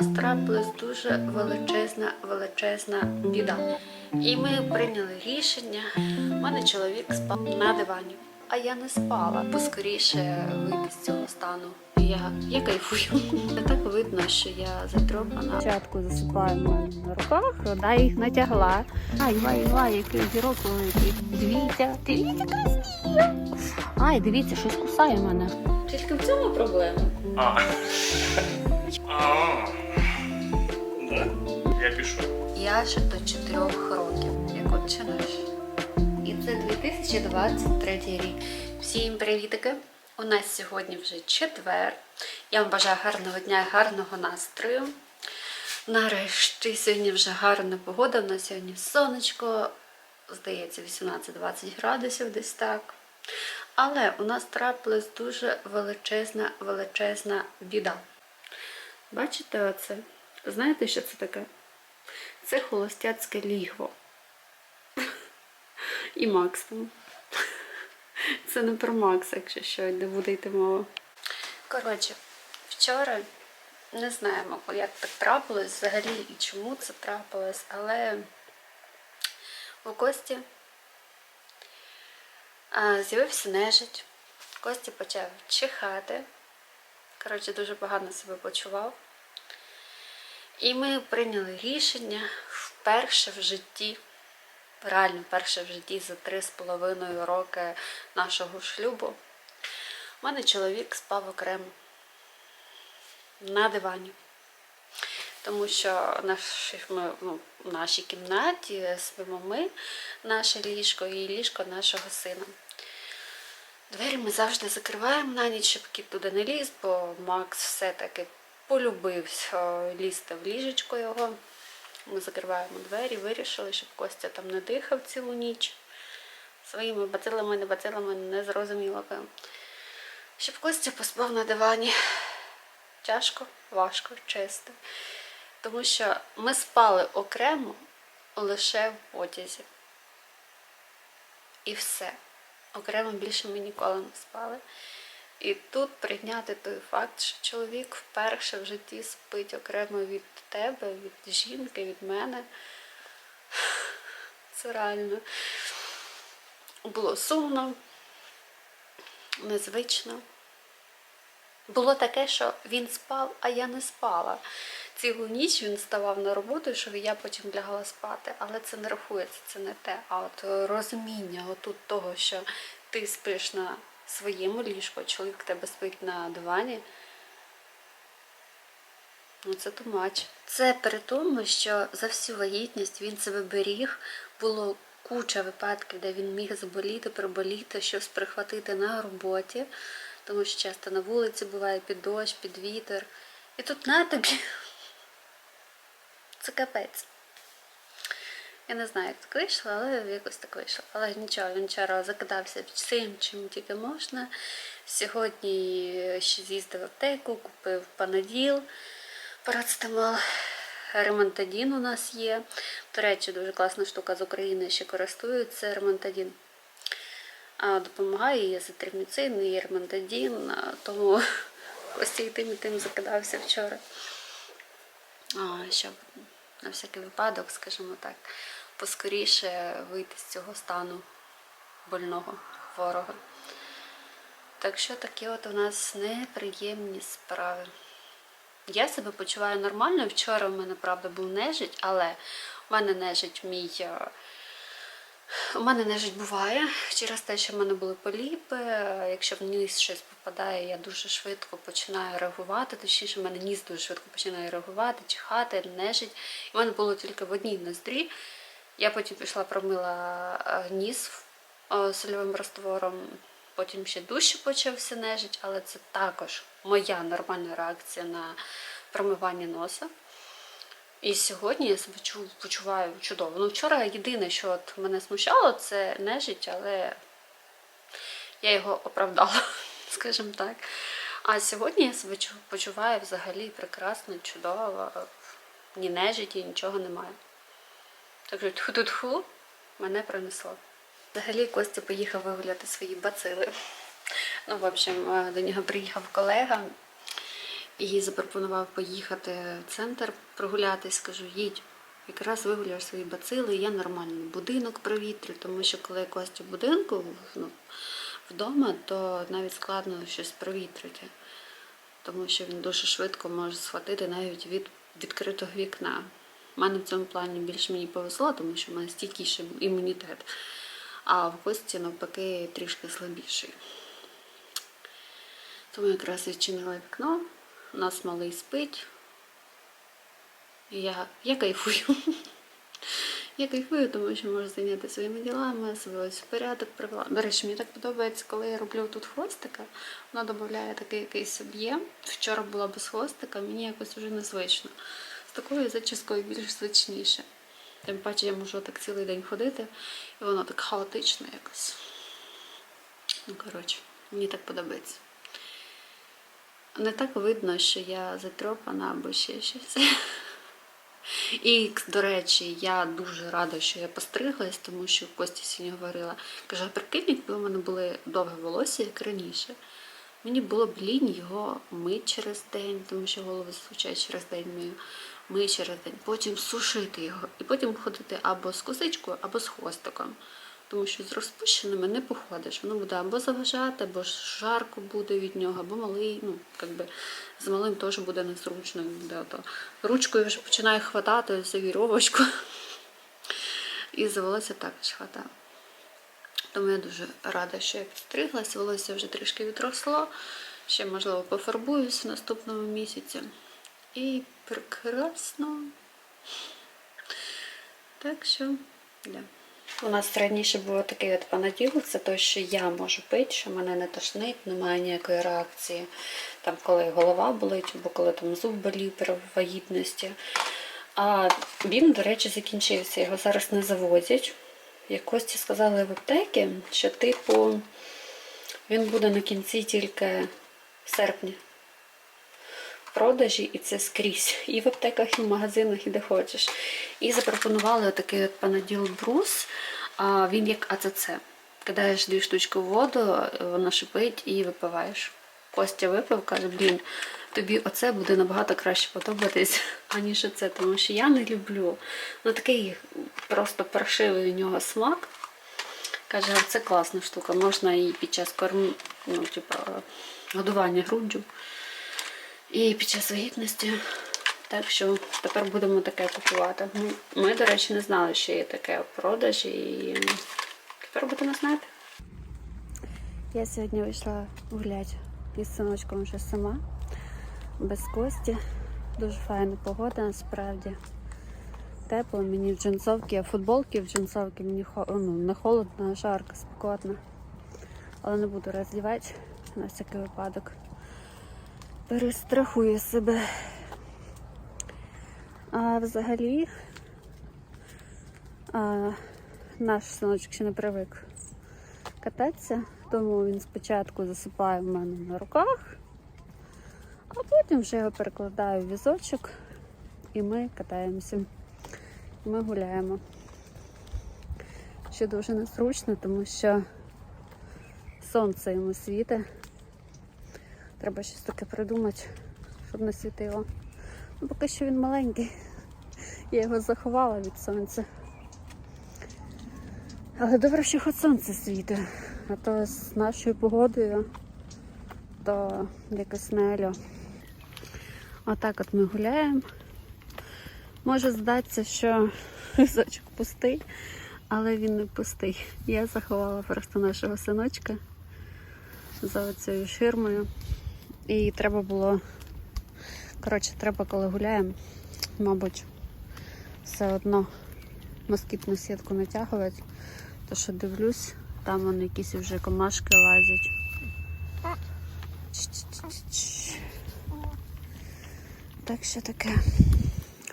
нас трапилась дуже величезна, величезна біда. І ми прийняли рішення. У мене чоловік спав на дивані, а я не спала. Поскоріше вийти з цього стану. Я, я кайфую. Не так видно, що я затропана. Спочатку засипаємо на руках, вода їх натягла. Ай, вай, вай, який зірок великий. Дивіться, дивіться, красиво. Ай, дивіться, щось кусає мене. Тільки в цьому проблема. А. Я пишу. Я ще до 4 років, як отче наш. І це 2023 рік. Всім привітики! У нас сьогодні вже четвер. Я вам бажаю гарного дня, гарного настрою. Нарешті сьогодні вже гарна погода. У нас сьогодні сонечко, здається, 18-20 градусів десь так. Але у нас трапилась дуже величезна, величезна біда. Бачите оце? Знаєте, що це таке? Це холостяцьке лігво. І максимум. Це не про Макса, якщо що, де буде йти мова. Коротше, вчора не знаємо, як так трапилось взагалі і чому це трапилось, але у Кості з'явився нежить. Кості почав чихати. Коротше, дуже погано себе почував. І ми прийняли рішення вперше в житті, реально вперше в житті за три з половиною роки нашого шлюбу. У мене чоловік спав окремо на дивані. Тому що наш, ми, ну, в нашій кімнаті спимо ми, наше ліжко і ліжко нашого сина. Двері ми завжди закриваємо на ніч, щоб кіт туди не ліз, бо Макс все-таки полюбив лізти в ліжечко його. Ми закриваємо двері, вирішили, щоб Костя там не дихав цілу ніч. Своїми бацилами, не бацилами, не зрозуміло. Щоб Костя поспав на дивані. Тяжко, важко, чисто. Тому що ми спали окремо лише в потязі. І все. Окремо більше ми ніколи не спали. І тут прийняти той факт, що чоловік вперше в житті спить окремо від тебе, від жінки, від мене. Це реально було сумно, незвично. Було таке, що він спав, а я не спала. Цілу ніч він ставав на роботу, що я потім лягала спати. Але це не рахується, це не те. А от розуміння отут того, що ти спиш на своєму ліжку, чоловік тебе спить на дивані. Ну, це тумач. Це при тому, що за всю вагітність він себе беріг, було куча випадків, де він міг заболіти, приболіти, щось прихватити на роботі, тому що часто на вулиці буває під дощ, під вітер. І тут на тобі. Це капець. Я не знаю, як так вийшло, але якось так вийшло. Але нічого, він вчора закидався всім, чим тільки можна. Сьогодні ще з'їздив в аптеку, купив панаділ, парацетамол, ремонтадін у нас є. До речі, дуже класна штука з України ще користуються ремонтадін. Допомагає і азитриміцин, і ремонтадін, тому ось і тим і тим закидався вчора. А, щоб на всякий випадок, скажімо так, поскоріше вийти з цього стану больного, хворого. Так що такі от у нас неприємні справи. Я себе почуваю нормально. Вчора в мене, правда, був нежить, але в мене нежить мій. е, У мене нежить буває через те, що в мене були поліпи. Якщо в ніс щось попадає, я дуже швидко починаю реагувати. Точніше, в мене ніс дуже швидко починає реагувати, чихати, нежить. І в мене було тільки в одній ноздрі. Я потім пішла, промила е, ніс е, сольовим раствором. Потім ще дужче почався нежить, але це також моя нормальна реакція на промивання носа. І сьогодні я себе почуваю чудово. Ну, вчора єдине, що от мене смущало, це нежить, але я його оправдала, скажімо так. А сьогодні я себе почуваю взагалі прекрасно, чудово. Ні нежиті, нічого немає. Так що тху-тху мене принесло. Взагалі Костя поїхав вигуляти свої бацили. Ну, в общем, е, до нього приїхав колега. і запропонував поїхати в центр прогулятись. Кажу, їдь. Якраз вигуляєш свої бацили, я нормальний будинок провітрю, тому що коли Костя в будинку ну, вдома, то навіть складно щось провітрити, тому що він дуже швидко може схватити навіть від відкритого вікна. У мене в цьому плані більше мені повезло, тому що в мене стійкіший імунітет, а в Кості навпаки трішки слабіший. Тому якраз відчинила вікно, у нас малий спить. Я, я кайфую. Я кайфую, тому що можу зайнятися своїми ділами, себе ось в порядок привела. До речі, мені так подобається, коли я роблю тут хвостика, воно додає такий якийсь об'єм. Вчора була без хвостика, мені якось вже незвично. Такою зачіскою більш звичніше. Тим паче я можу так цілий день ходити, і воно так хаотично якось. Ну, коротше, мені так подобається. Не так видно, що я затропана або ще щось. І, до речі, я дуже рада, що я постриглась, тому що Костя сьогодні говорила, каже, а прикинь, якби у мене були довге волосся, як раніше. Мені було б лінь його мить через день, тому що голову зазвичай через день мию, мить через день, потім сушити його і потім ходити або з косичкою, або з хвостиком. Тому що з розпущеними не походиш. Воно буде або заважати, або жарко буде від нього, або малий. Ну, якби з малим теж буде незручно. Буде ото. Ручкою вже починає хватати за віровочку. І за волосся також хватає. Тому я дуже рада, що я підстриглась. Волосся вже трішки відросло. Ще, можливо, пофарбуюсь в наступному місяці. І прекрасно. Так що, да. У нас раніше було такий от понеділок, це те, що я можу пити, що мене не тошнить, немає ніякої реакції. Там, коли голова болить, або коли там зуб болів при вагітності. А він, до речі, закінчився. Його зараз не завозять. Як Кості сказали в аптеки, що типу він буде на кінці тільки в серпні в продажі, і це скрізь. І в аптеках, і в магазинах, і де хочеш. І запропонували такий от панаділ брус. А він як АЦЦ. Кидаєш дві штучки в воду, воно шипить і випиваєш. Костя випив, каже, блін, тобі оце буде набагато краще подобатись, аніж оце, тому що я не люблю. Ну такий просто паршивий у нього смак. Каже, це класна штука, можна і під час корм, ну, типу, годування груддю, і під час вагітності. Так що тепер будемо таке купувати. Ну, Ми, до речі, не знали, що є таке в продажі, і тепер будемо знати. Я сьогодні вийшла гуляти із синочком вже сама, без кості. Дуже файна погода насправді. Тепло, мені в джинсовки, а футболки в джинсовки мені ну, не холодно, а жарко, спекотно. Але не буду роздівати на всякий випадок. Перестрахую себе. А взагалі а, наш синочок ще не привик кататися, тому він спочатку засипає в мене на руках, а потім вже його перекладаю в візочок і ми катаємося. Ми гуляємо. Що дуже незручно, тому що сонце йому світить. Треба щось таке придумати, щоб не світило. Ну, поки що він маленький. Я його заховала від сонця. Але добре, що хоч сонце світить. А то з нашою погодою то якось не альо. Отак от ми гуляємо. Може здатися, що візочок пустий, але він не пустий. Я заховала просто нашого синочка за оцією ширмою. І треба було, коротше, треба, коли гуляємо, мабуть, все одно москітну сітку натягувати. То що дивлюсь, там вони якісь вже комашки лазять. Так що таке.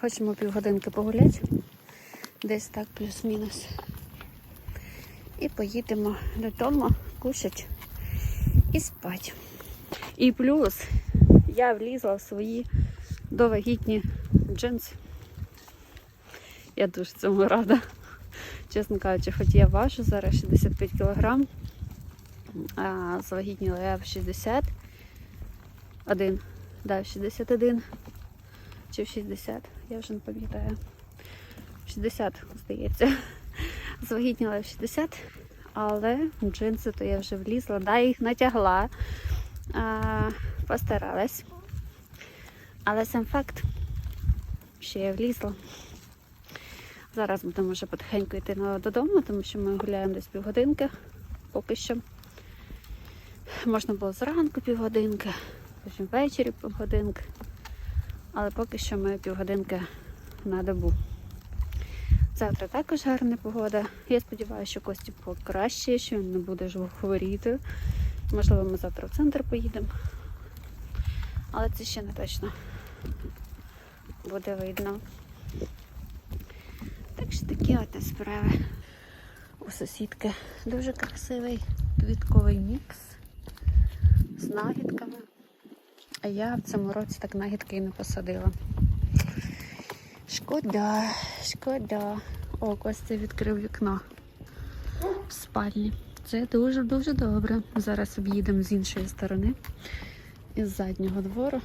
Хочемо півгодинки погуляти. Десь так плюс-мінус. І поїдемо додому, кушать і спать. І плюс я влізла в свої довагітні джинси. Я дуже цьому рада. Чесно кажучи, хоч я важу зараз 65 кг, а завагітніла я в 61. Да, в 61 чи в 60, я вже не пам'ятаю. 60, здається. Звагітніла в 60, але джинси то я вже влізла, да, їх натягла, постаралась. Але сам факт, що я влізла. Зараз будемо вже потихеньку йти додому, тому що ми гуляємо десь півгодинки поки що. Можна було зранку півгодинки, потім ввечері півгодинки. Але поки що ми півгодинки на добу. Завтра також гарна погода. Я сподіваюся, що Кості покраще, що він не буде ж хворіти. Можливо, ми завтра в центр поїдемо. Але це ще не точно. Буде видно. Так що такі от справи. У сусідки дуже красивий квітковий мікс з нагідками. А я в цьому році так нагідки і не посадила. Шкода, шкода. О, Костя відкрив вікно в спальні. Це дуже-дуже добре. Зараз об'їдемо з іншої сторони, із заднього двору.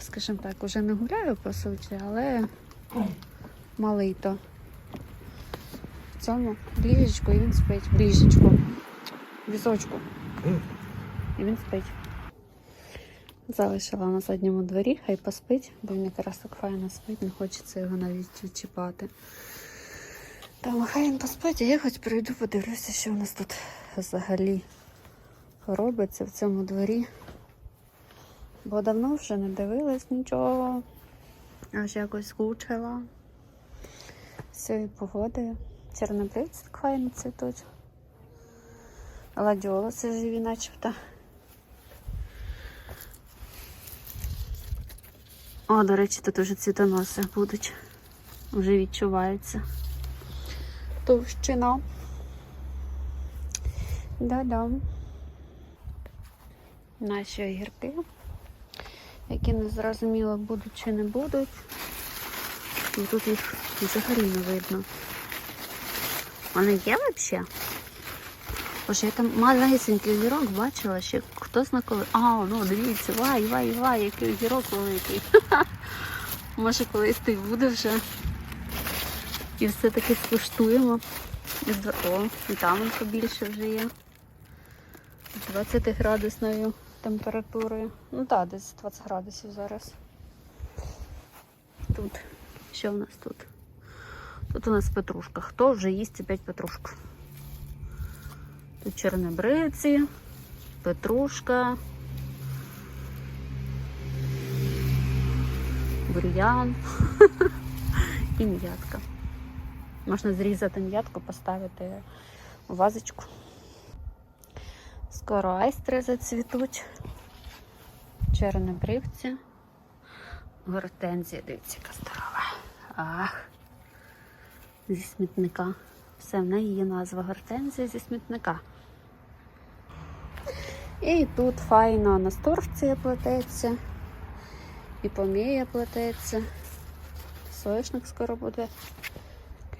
Скажімо так, уже не гуляю по суті, але малий то. В цьому ліжечку і він спить. В ліжечку. В візочку. І він спить. Залишила на задньому дворі, хай поспить, бо він якраз так файно спить, не хочеться його навіть відчіпати. Тому хай він поспить, а я хоч прийду, подивлюся, що у нас тут взагалі робиться в цьому дворі. Бо давно вже не дивилась нічого. Аж якось скучила. Цією погодою. Чорнобривці так файно цвітуть. Ладьолоси живі начебто. О, до речі, тут уже цвітоноси будуть. Вже відчувається. Товщина. Да-да. Наші огірки, які не зрозуміло будуть чи не будуть. І тут їх взагалі не видно. Вони є взагалі? Боже, я там малесенький огірок бачила, ще хто зна. А, ну дивіться, вай, вай, вай, який огірок великий. Може колись ти буде вже. І все-таки скуштуємо. О, і там он побільше вже є. З 20 градусною температурою. Ну так, десь 20 градусів зараз. Тут. Що в нас тут? Тут у нас петрушка. Хто вже їсть опять петрушку? Тут чорнобривці, петрушка, бур'ян і м'ятка. Можна зрізати м'ятку, поставити у вазочку. Скоро айстри зацвітуть, чорнобривці, гортензія, дивіться, яка здорова. Ах, зі смітника. Все, в неї є назва гортензія зі смітника. І тут файно настурція плететься, і помія плететься. Соняшник скоро буде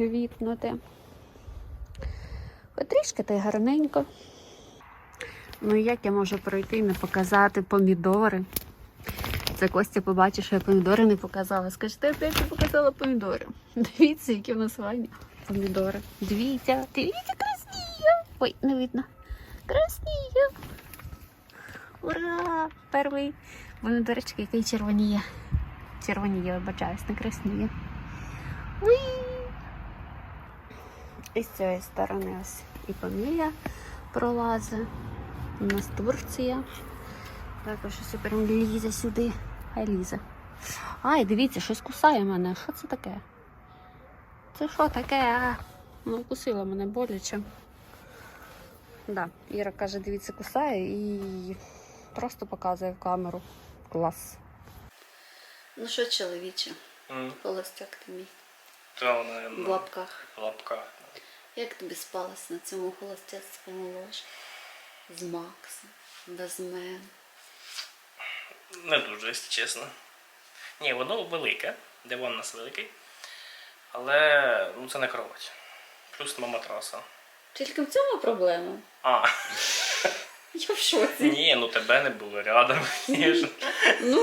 квітнути. Потрішки та й гарненько. Ну як я можу пройти і не показати помідори? Це Костя побачив, що я помідори не показала. Скаже, ти опять не показала помідори. Дивіться, які в нас файні помідори. Дивіться, дивіться, красніє. Ой, не видно. Красніє. Ура! Перший помідорчик, який червоніє. Червоніє, вибачаюсь, не красніє. Уй! І з цієї сторони ось і помія пролазить. У нас Турція. Також ось прям лізе сюди. Хай лізе. Ай, дивіться, щось кусає мене. Що це таке? Це що таке? А? Ну, вкусила мене боляче. Да, Іра каже, дивіться, кусає і просто показує в камеру. Клас. Ну що, чоловіче, М, холостяк ти мій Та вона в ну, лапках. в лапках. Як тобі спалось на цьому холостяцькому ложі? З Максом, без мене. Не дуже, якщо чесно. Ні, воно велике, диван у нас великий. Але ну, це не кровать. Плюс нема матраса. Тільки в цьому проблема. А. Я в шоці. Ні, ну тебе не було рядом. Ну, ну,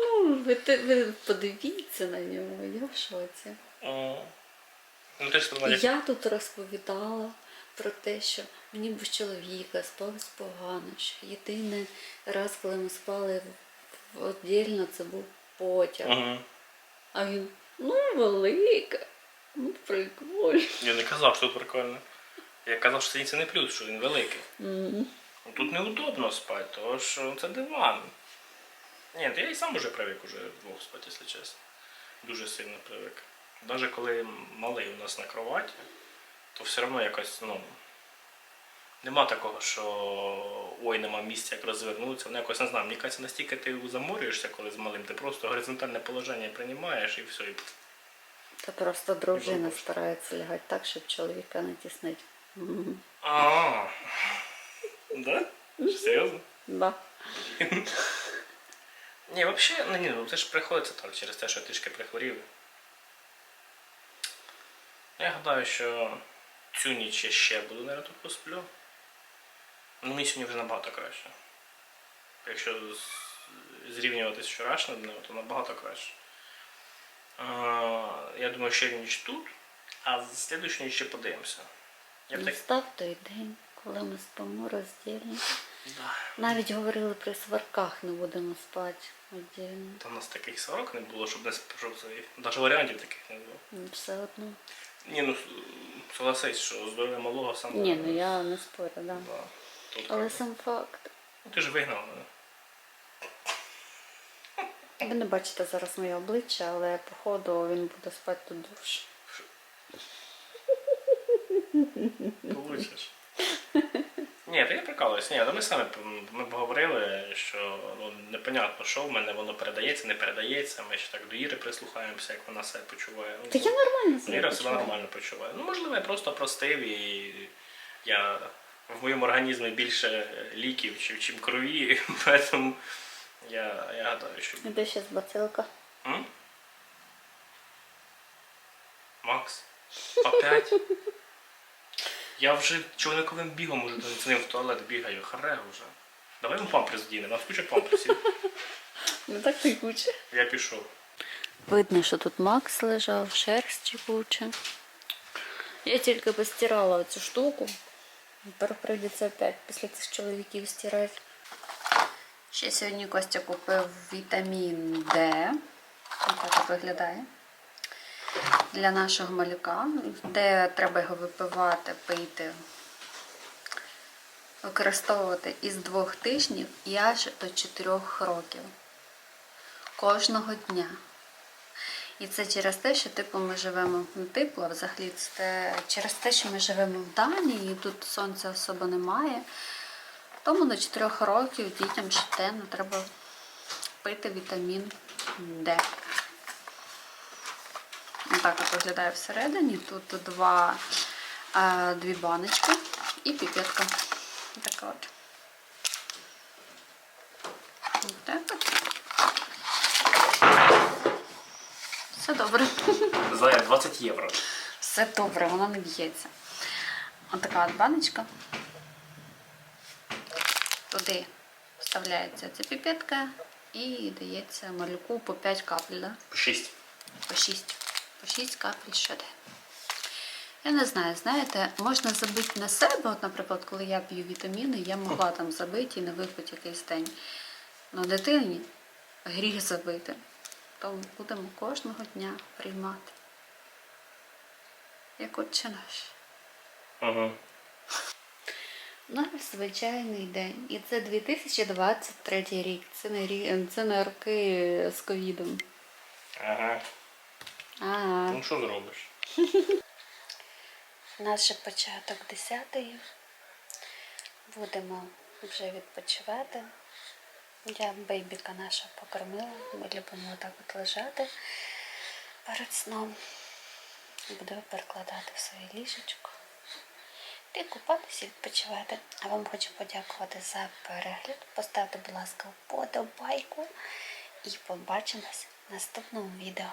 ну, ви, ви подивіться на нього, я в шоці. Я тут розповідала про те, що мені без чоловіка спалось погано, що єдиний раз, коли ми спали віддільно, це був потяг. Угу. А він, ну, велика, ну, прикольно. Я не казав, що прикольно. Я казав, що це не плюс, що він великий. Ну, Тут неудобно спати, тому що це диван. Ні, я і сам уже привик уже вдвох спати, якщо чесно. Дуже сильно привик. Навіть коли малий у нас на кроваті, то все одно якось, ну. Нема такого, що ой, нема місця, як розвернутися. Воно якось не знаю. Мені кажеться, настільки ти заморюєшся, коли з малим, ти просто горизонтальне положення приймаєш і все. І... Та просто дружина старається лягати так, щоб чоловіка не тіснити. А, да? Серйозно? Да. Ні, взагалі, ну ні, ну це ж приходиться так через те, що трішки прихворів. Я гадаю, що цю ніч я ще буду, наверное, тут посплю. Ну, мені сьогодні вже набагато краще. Якщо зрівнювати з вчорашнім днем, то набагато краще. Я думаю, ще ніч тут, а з слідуючої ніч ще подивимося. Я так. Настав той день, коли ми спимо роздільно. Да. Навіть говорили при сварках не будемо спати віддільно. Та у нас таких 40 не було, щоб не щоб. Навіть варіантів таких не було. Ну, Все одно. Ні, ну согласись, що здоров'я малого сам. Ні, ну я не спорю, да. Да. Тут Але так. сам факт. Ну, ти ж вигнав мене. Ви не бачите зараз моє обличчя, але походу він буде спати тут довше. Получиш. Ні, та я прикалуюсь. Ні, та ми самі ми поговорили, що ну, непонятно, що в мене воно передається, не передається. Ми ще так до Іри прислухаємося, як вона себе почуває. Та я нормально себе Іра себе нормально почуває. Ну, можливо, я просто простив і я в моєму організмі більше ліків, чим, чим крові, тому я, я гадаю, що. Де ще з бацилка? М? Макс? Опять? Я вже човниковим бігом уже з ним в туалет бігаю. Харе вже. Давай йому памперс вдінемо, у нас куча памперсів. Не так текуче. Я пішов. Видно, що тут Макс лежав, шерсть куча. Я тільки постирала цю штуку. Тепер прийдеться опять після цих чоловіків стирати. Ще сьогодні Костя купив вітамін Д. Ось Так от виглядає. Для нашого малюка, де треба його випивати, пити, використовувати із двох тижнів і аж до 4 років. Кожного дня. І це через те, що типу ми живемо ну, типу, а взагалі це через те, що ми живемо в Данії, і тут сонця особо немає. Тому до 4 років дітям щоденно треба пити вітамін Д. Так от виглядає всередині. Тут два, е, дві баночки і піпетка. Така от. Так от. Все добре. За 20 євро. Все добре, воно не б'ється. Ось така от баночка. Туди вставляється ця піпетка і дається малюку по 5 капель, да? 6. по 6. По 6 капель щоденно. Я не знаю, знаєте, можна забити на себе, от, наприклад, коли я п'ю вітаміни, я могла там забити і не випити якийсь день. Ну, дитині гріх забити. Тому будемо кожного дня приймати. Як отче наш. Угу. Наш звичайний день. І це 2023 рік. Це не, рі... це не роки з ковідом. Ага. Ага. Ну що зробиш? Наш же початок 10-ї. Будемо вже відпочивати. Я бейбіка наша покормила. Ми любимо так от лежати перед сном. Буду перекладати в своє ліжечко. І купатися і відпочивати. А вам хочу подякувати за перегляд. Поставте, будь ласка, вподобайку. І побачимось в наступному відео.